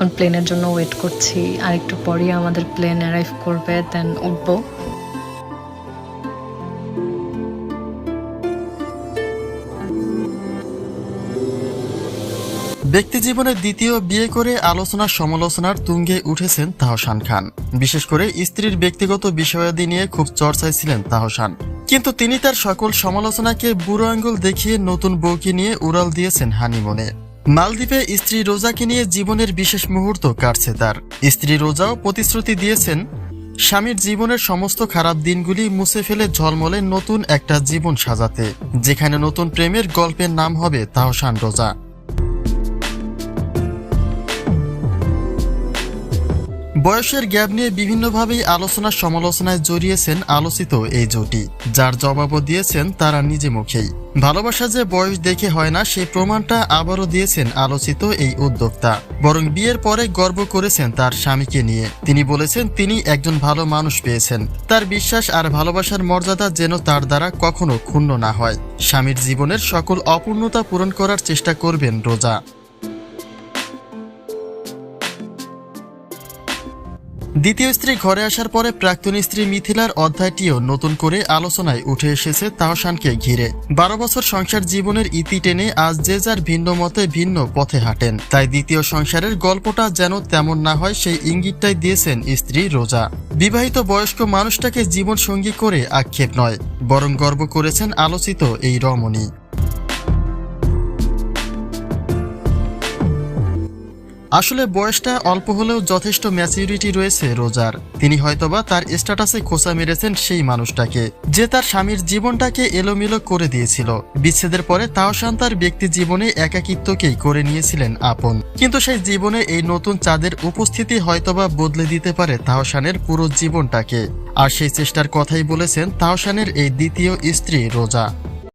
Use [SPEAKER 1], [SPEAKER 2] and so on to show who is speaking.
[SPEAKER 1] এখন প্লেনের জন্য ওয়েট করছি। আর একটু পরেই আমাদের প্লেন অ্যারাইভ করবে দেন উঠবো।
[SPEAKER 2] ব্যক্তি জীবনের দ্বিতীয় বিয়ে করে আলোচনা সমালোচনার তুঙ্গে উঠেছেন তাহসান খান। বিশেষ করে স্ত্রীর ব্যক্তিগত বিষয়াদি নিয়ে খুব চর্চায় ছিলেন তাহসান। কিন্তু তিনি তার সকল সমালোচনাকে বুড়ো আঙ্গুল দেখিয়ে নতুন বউকে নিয়ে উড়াল দিয়েছেন হানিমুনে। মালদ্বীপে স্ত্রী রোজাকে নিয়ে জীবনের বিশেষ মুহূর্ত কাটছে তার। স্ত্রী রোজাও প্রতিশ্রুতি দিয়েছেন, স্বামীর জীবনের সমস্ত খারাপ দিনগুলি মুছে ফেলে ঝলমলে নতুন একটা জীবন সাজাতে। যেখানে নতুন প্রেমের গল্পের নাম হবে তাহসান রোজা। বয়সের গ্যাপ নিয়ে বিভিন্নভাবেই আলোচনা সমালোচনায় জড়িয়েছেন আলোচিত এই জুটি, যার জবাবও দিয়েছেন তারা নিজে মুখেই। ভালোবাসা যে বয়স দেখে হয় না সেই প্রমাণটা আবারও দিয়েছেন আলোচিত এই উদ্যোক্তা। বরং বিয়ের পরে গর্ব করেছেন তার স্বামীকে নিয়ে। তিনি বলেছেন, তিনি একজন ভালো মানুষ পেয়েছেন। তার বিশ্বাস আর ভালোবাসার মর্যাদা যেন তার দ্বারা কখনো ক্ষুণ্ণ না হয়। স্বামীর জীবনের সকল অপূর্ণতা পূরণ করার চেষ্টা করবেন রোজা। দ্বিতীয় স্ত্রী ঘরে আসার পরে প্রাক্তন স্ত্রী মিথিলার অধ্যায়টিও নতুন করে আলোচনায় উঠে এসেছে তাহসানকে ঘিরে। বারো বছর সংসার জীবনের ইতি টেনে আজ যে যার ভিন্ন মতে ভিন্ন পথে হাঁটেন। তাই দ্বিতীয় সংসারের গল্পটা যেন তেমন না হয় সেই ইঙ্গিতটাই দিয়েছেন স্ত্রী রোজা। বিবাহিত বয়স্ক মানুষটাকে জীবন সঙ্গী করে আক্ষেপ নয়, বরং গর্ব করেছেন আলোচিত এই রমণী। আসলে বয়সটা অল্প হলেও যথেষ্ট ম্যাচিউরিটি রয়েছে রোজার। তিনি হয়তোবা তার স্ট্যাটাসে খোঁচা মেরেছেন সেই মানুষটাকে, যে তার স্বামীর জীবনটাকে এলোমেলো করে দিয়েছিল। বিচ্ছেদের পরে তাওসান তার ব্যক্তি জীবনে একাকিত্বকেই করে নিয়েছিলেন আপন। কিন্তু সেই জীবনে এই নতুন চাঁদের উপস্থিতি হয়তোবা বদলে দিতে পারে তাহসানের পুরো জীবনটাকে। আর সেই চেষ্টার কথাই বলেছেন তাহসানের এই দ্বিতীয় স্ত্রী রোজা।